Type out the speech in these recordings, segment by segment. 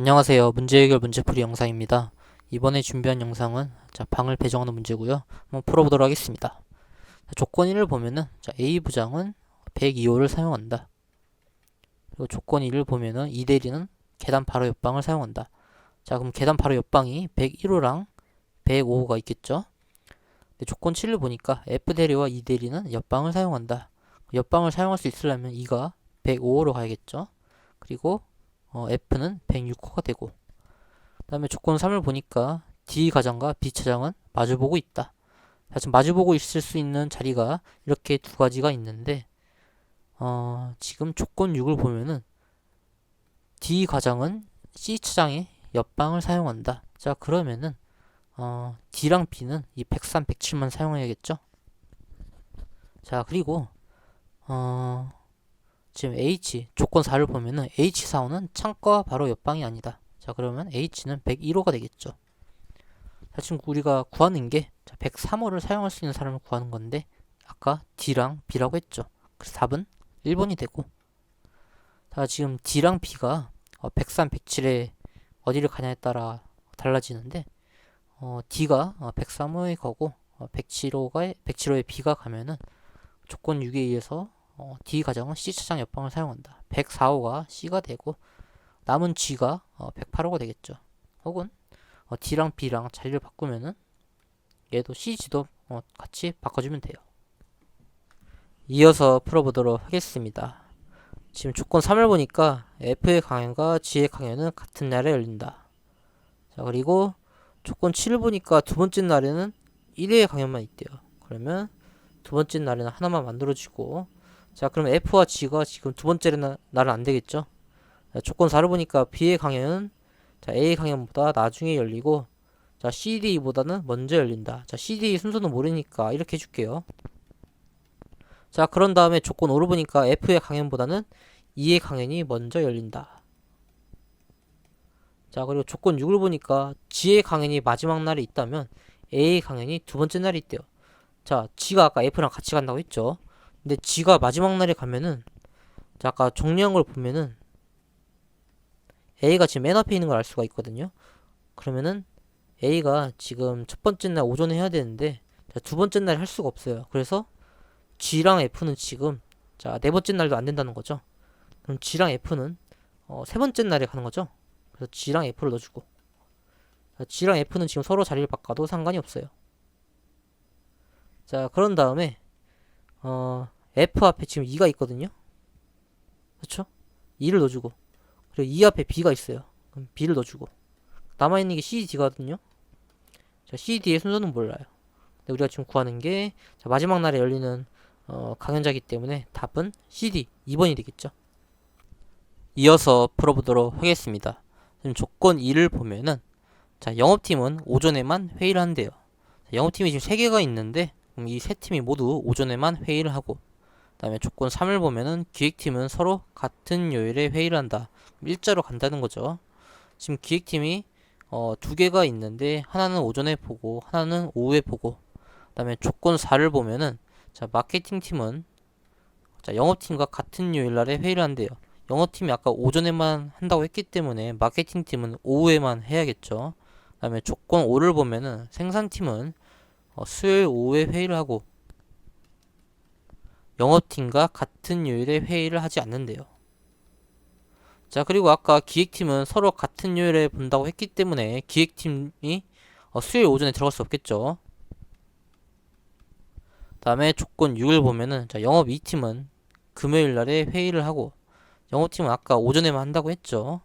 안녕하세요. 문제 해결 문제풀이 영상입니다. 이번에 준비한 영상은 자, 방을 배정하는 문제고요. 한번 풀어보도록 하겠습니다. 자, 조건 1을 보면은 자, A 부장은 102호를 사용한다. 그리고 조건 2를 보면은 이 대리는 계단 바로 옆방을 사용한다. 자, 그럼 계단 바로 옆방이 101호랑 105호가 있겠죠? 조건 7을 보니까 F 대리와 E 대리는 옆방을 사용한다. 옆방을 사용할 수 있으려면 E가 105호로 가야겠죠? 그리고 어, F는 106호가 되고 그 다음에 조건 3을 보니까 D 가장과 B 차장은 마주보고 있다. 자, 지금 마주보고 있을 수 있는 자리가 이렇게 두 가지가 있는데 어, 지금 조건 6을 보면은 D 가장은 C 차장의 옆방을 사용한다. 자 그러면은 어, D랑 B는 이 103, 107만 사용해야겠죠? 자 그리고 어, 지금 H 조건 4를 보면은 H4호는 창과 바로 옆방이 아니다. 자 그러면 H는 101호가 되겠죠. 자 지금 우리가 구하는 게 103호를 사용할 수 있는 사람을 구하는 건데 아까 D랑 B라고 했죠. 그래서 답은 1번이 되고 자 지금 D랑 B가 어, 103, 107에 어디를 가냐에 따라 달라지는데 어, D가 어, 103호에 가고 어, 107호가 107호에 B가 가면은 조건 6에 의해서 어, D 가정은 C 차장 옆방을 사용한다. 104호가 C가 되고 남은 G가 어, 108호가 되겠죠. 혹은 어, D랑 B랑 자리를 바꾸면은 얘도 C, G도 어, 같이 바꿔주면 돼요. 이어서 풀어보도록 하겠습니다. 지금 조건 3을 보니까 F의 강연과 G의 강연은 같은 날에 열린다. 자 그리고 조건 7을 보니까 두 번째 날에는 1회의 강연만 있대요. 그러면 두 번째 날에는 하나만 만들어주고 자 그럼 F와 G가 지금 두 번째 날- 날은 안 되겠죠? 자, 조건 4를 보니까 B의 강연은 자 A 강연보다 나중에 열리고 자 CD보다는 먼저 열린다. 자 CD 순서는 모르니까 이렇게 해줄게요. 자 그런 다음에 조건 5를 보니까 F의 강연보다는 E의 강연이 먼저 열린다. 자 그리고 조건 6을 보니까 G의 강연이 마지막 날에 있다면 A의 강연이 두 번째 날에 있대요. 자 G가 아까 F랑 같이 간다고 했죠 근데 G가 마지막 날에 가면은 자 아까 정리한 걸 보면은 A가 지금 맨 앞에 있는 걸 알 수가 있거든요. 그러면은 A가 지금 첫 번째 날 오전에 해야 되는데 자, 두 번째 날 할 수가 없어요. 그래서 G랑 F는 지금 자 네 번째 날도 안 된다는 거죠. 그럼 G랑 F는 어, 세 번째 날에 가는 거죠. 그래서 G랑 F를 넣어주고 자, G랑 F는 지금 서로 자리를 바꿔도 상관이 없어요. 자 그런 다음에 어, F 앞에 지금 2가 있거든요. 그렇죠? 2를 넣어주고 그리고 2 앞에 B가 있어요. 그럼 B를 넣어주고 남아있는 게 C, D거든요. 자, C, D의 순서는 몰라요. 근데 우리가 지금 구하는 게 자, 마지막 날에 열리는 어, 강연자기 때문에 답은 C, D 2번이 되겠죠. 이어서 풀어보도록 하겠습니다. 지금 조건 2를 보면은 자 영업팀은 오전에만 회의를 한대요. 자, 영업팀이 지금 3개가 있는데 이 세 팀이 모두 오전에만 회의를 하고 그다음에 조건 3을 보면은 기획팀은 서로 같은 요일에 회의를 한다. 일자로 간다는 거죠. 지금 기획팀이 어, 두 개가 있는데 하나는 오전에 보고 하나는 오후에 보고 그다음에 조건 4를 보면은 자 마케팅 팀은 자 영업팀과 같은 요일 날에 회의를 한대요. 영업팀이 아까 오전에만 한다고 했기 때문에 마케팅 팀은 오후에만 해야겠죠. 그 다음에 조건 5를 보면은 생산팀은 어, 수요일 오후에 회의를 하고 영업팀과 같은 요일에 회의를 하지 않는데요. 자 그리고 아까 기획팀은 서로 같은 요일에 본다고 했기 때문에 기획팀이 어, 수요일 오전에 들어갈 수 없겠죠. 다음에 조건 6을 보면은 자 영업 2팀은 금요일 날에 회의를 하고 영업팀은 아까 오전에만 한다고 했죠.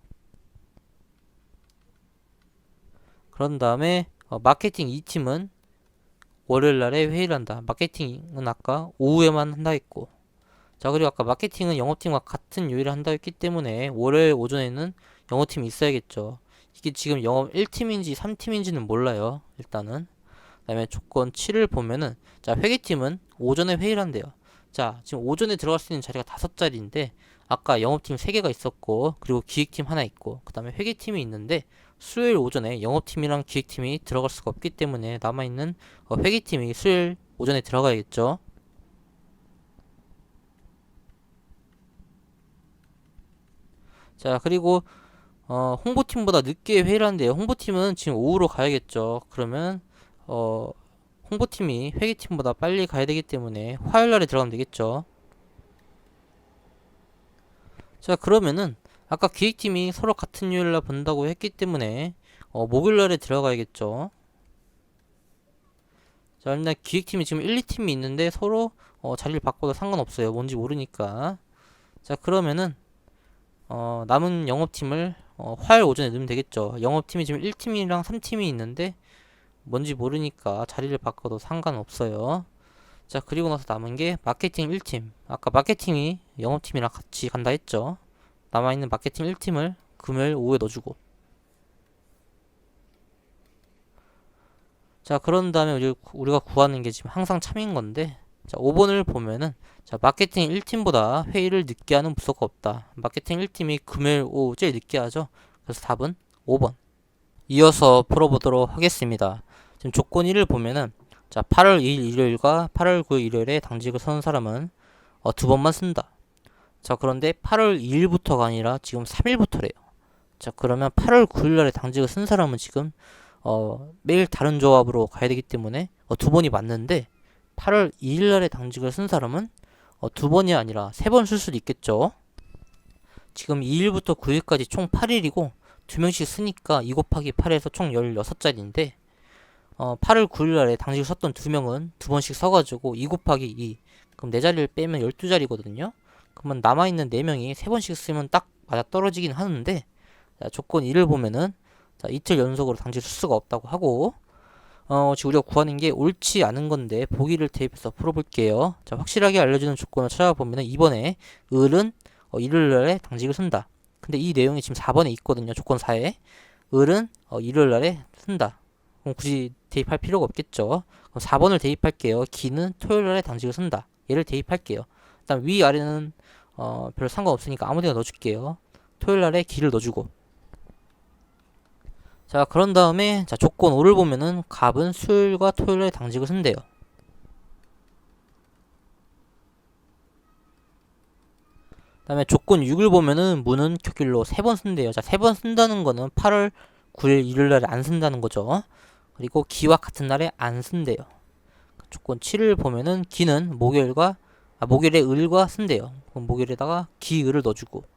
그런 다음에 어, 마케팅 2팀은 월요일 날에 회의를 한다. 마케팅은 아까 오후에만 한다 했고. 자, 그리고 아까 마케팅은 영업팀과 같은 요일에 한다 했기 때문에 월요일 오전에는 영업팀이 있어야겠죠. 이게 지금 영업 1팀인지 3팀인지는 몰라요. 일단은. 그 다음에 조건 7을 보면은 자, 회계팀은 오전에 회의를 한대요. 자, 지금 오전에 들어갈 수 있는 자리가 다섯 자리인데 아까 영업팀 3개가 있었고 그리고 기획팀 하나 있고 그 다음에 회계팀이 있는데 수요일 오전에 영업팀이랑 기획팀이 들어갈 수가 없기 때문에 남아있는 어, 회계팀이 수요일 오전에 들어가야겠죠. 자, 그리고 어, 홍보팀보다 늦게 회의를 하는데요. 홍보팀은 지금 오후로 가야겠죠. 그러면 어, 홍보팀이 회계팀보다 빨리 가야 되기 때문에 화요일 날에 들어가면 되겠죠. 자, 그러면은 아까 기획팀이 서로 같은 요일 날 본다고 했기 때문에 어, 목요일 날에 들어가야겠죠. 자, 일단 기획팀이 지금 1, 2팀이 있는데 서로 어, 자리를 바꿔도 상관없어요. 뭔지 모르니까. 자, 그러면은 어, 남은 영업팀을 어, 화요일 오전에 넣으면 되겠죠. 영업팀이 지금 1팀이랑 3팀이 있는데 뭔지 모르니까 자리를 바꿔도 상관없어요. 자, 그리고 나서 남은 게 마케팅 1팀. 아까 마케팅이 영업팀이랑 같이 간다 했죠. 남아있는 마케팅 1팀을 금요일 오후에 넣어주고. 자, 그런 다음에 우리, 우리가 구하는 게 지금 항상 참인 건데, 자, 5번을 보면은, 자, 마케팅 1팀보다 회의를 늦게 하는 부서가 없다. 마케팅 1팀이 금요일 오후 제일 늦게 하죠. 그래서 답은 5번. 이어서 풀어보도록 하겠습니다. 지금 조건 1을 보면은, 자, 8월 2일 일요일과 8월 9일 일요일에 당직을 서는 사람은 어, 두 번만 쓴다. 자, 그런데 8월 2일부터가 아니라 지금 3일부터래요. 자, 그러면 8월 9일 날에 당직을 쓴 사람은 지금 어, 매일 다른 조합으로 가야 되기 때문에 어, 두 번이 맞는데 8월 2일 날에 당직을 쓴 사람은 어, 두 번이 아니라 세 번 쓸 수도 있겠죠. 지금 2일부터 9일까지 총 8일이고 두 명씩 쓰니까 2 곱하기 8에서 총 16자리인데 어, 8월 9일 날에 당직을 썼던 두 명은 두 번씩 써가지고 2 곱하기 2 그럼 네 자리를 빼면 12자리거든요. 그러면 남아있는 네 명이 세 번씩 쓰면 딱 맞아 떨어지긴 하는데 자, 조건 1을 보면은 자, 이틀 연속으로 당직을 쓸 수가 없다고 하고 어, 지금 우리가 구하는 게 옳지 않은 건데 보기를 대입해서 풀어볼게요. 자, 확실하게 알려주는 조건을 찾아보면은 이번에 을은 어, 일요일날에 당직을 쓴다. 근데 이 내용이 지금 4번에 있거든요. 조건 4에 을은 어, 일요일날에 쓴다. 그럼 굳이 대입할 필요가 없겠죠. 그럼 4번을 대입할게요. 기는 토요일날에 당직을 쓴다. 얘를 대입할게요. 일단 위 아래는 어, 별 상관없으니까 아무데나 넣어줄게요. 토요일날에 기를 넣어주고 자 그런 다음에 자 조건 5를 보면은 갑은 수요일과 토요일에 당직을 쓴대요. 다음에 조건 6을 보면은 문은 격일로 3번 쓴대요. 자, 3번 쓴다는 거는 8월 9일 일요일 날에 안 쓴다는 거죠. 그리고 기와 같은 날에 안 쓴대요. 조건 7을 보면은 기는 목요일과 아, 목요일에 을과 쓴대요. 그럼 목요일에다가 기, 을을 넣어주고. 그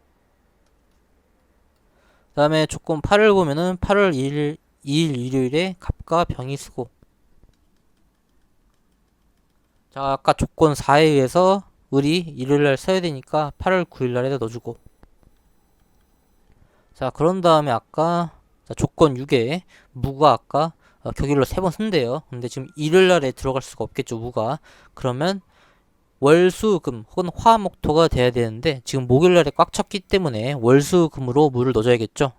다음에 조건 8을 보면은 8월 2일, 2일 일요일에 갑과 병이 쓰고. 자 아까 조건 4에 의해서 을이 일요일날 써야 되니까 8월 9일날에다 넣어주고. 자 그런 다음에 아까 자, 조건 6에 무가 아까 어, 격일로 3번 쓴대요. 근데 지금 일요일날에 들어갈 수가 없겠죠 무가. 그러면 월수금 혹은 화목토가 돼야 되는데 지금 목요일날에 꽉 찼기 때문에 월수금으로 물을 넣어줘야겠죠.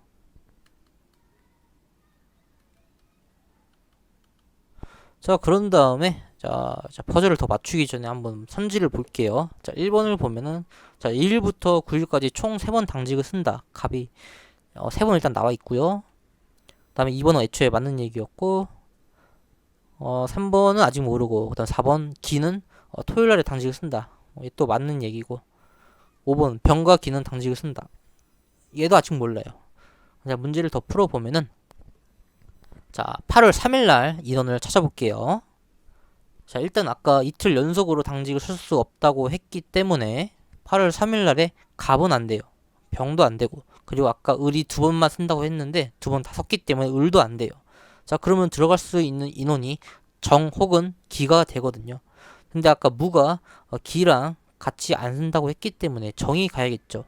자 그런 다음에 자, 자 퍼즐을 더 맞추기 전에 한번 선지를 볼게요. 자 1번을 보면은 자 1일부터 9일까지 총 3번 당직을 쓴다. 갑이 어, 3번 일단 나와 있고요. 그 다음에 2번은 애초에 맞는 얘기였고 어 3번은 아직 모르고 그 다음 4번 기는 어, 토요일 날에 당직을 쓴다. 어, 얘또 맞는 얘기고. 5번 병과 기는 당직을 쓴다. 얘도 아직 몰라요. 자, 문제를 더 풀어보면은 자, 8월 3일 날 인원을 찾아볼게요. 자, 일단 아까 이틀 연속으로 당직을 쓸 수 없다고 했기 때문에 8월 3일 날에 갑은 안 돼요. 병도 안 되고. 그리고 아까 을이 두 번만 쓴다고 했는데 두 번다 섞기 때문에 을도 안 돼요. 자, 그러면 들어갈 수 있는 인원이 정 혹은 기가 되거든요. 근데 아까 무가 어, 기랑 같이 안 쓴다고 했기 때문에 정이 가야겠죠.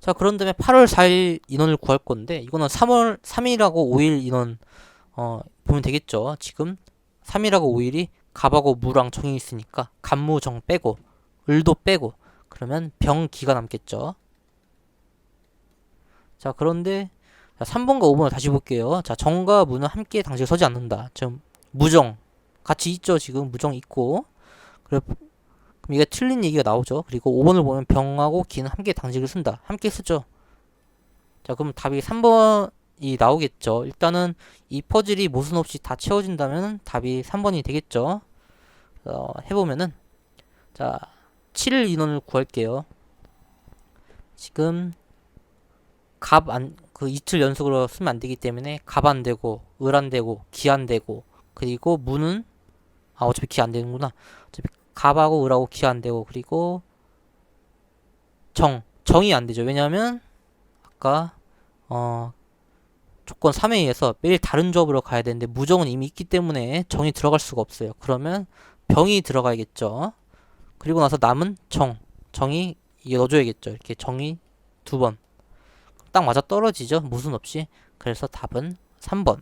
자, 그런 다음에 8월 4일 인원을 구할 건데 이거는 3월 3일하고 5일 인원 어, 보면 되겠죠. 지금 3일하고 5일이 갑하고 무랑 정이 있으니까 갑무정 빼고 을도 빼고 그러면 병기가 남겠죠. 자, 그런데 자, 3번과 5번을 다시 볼게요. 자, 정과 무는 함께 당시에 서지 않는다. 지금 무정 같이 있죠. 지금 무정 있고. 그래, 그럼 이게 틀린 얘기가 나오죠. 그리고 5번을 보면 병하고 기는 함께 당직을 쓴다. 함께 쓰죠. 자, 그럼 답이 3번이 나오겠죠. 일단은 이 퍼즐이 모순 없이 다 채워진다면 답이 3번이 되겠죠. 어, 해보면은 자, 7일 인원을 구할게요. 지금 갑 안 그 이틀 연속으로 쓰면 안 되기 때문에 갑 안 되고 을 안 되고 기 안 되고 그리고 무는 아 어차피 기 안 되는구나. 어차피 갑하고 을하고 기 안 되고 그리고 정 정이 안 되죠. 왜냐하면 아까 어 조건 3에 의해서 매일 다른 조합으로 가야 되는데 무정은 이미 있기 때문에 정이 들어갈 수가 없어요. 그러면 병이 들어가야겠죠. 그리고 나서 남은 정 정이 넣어줘야겠죠. 이렇게 정이 두 번. 딱 맞아 떨어지죠. 무슨 없이. 그래서 답은 3번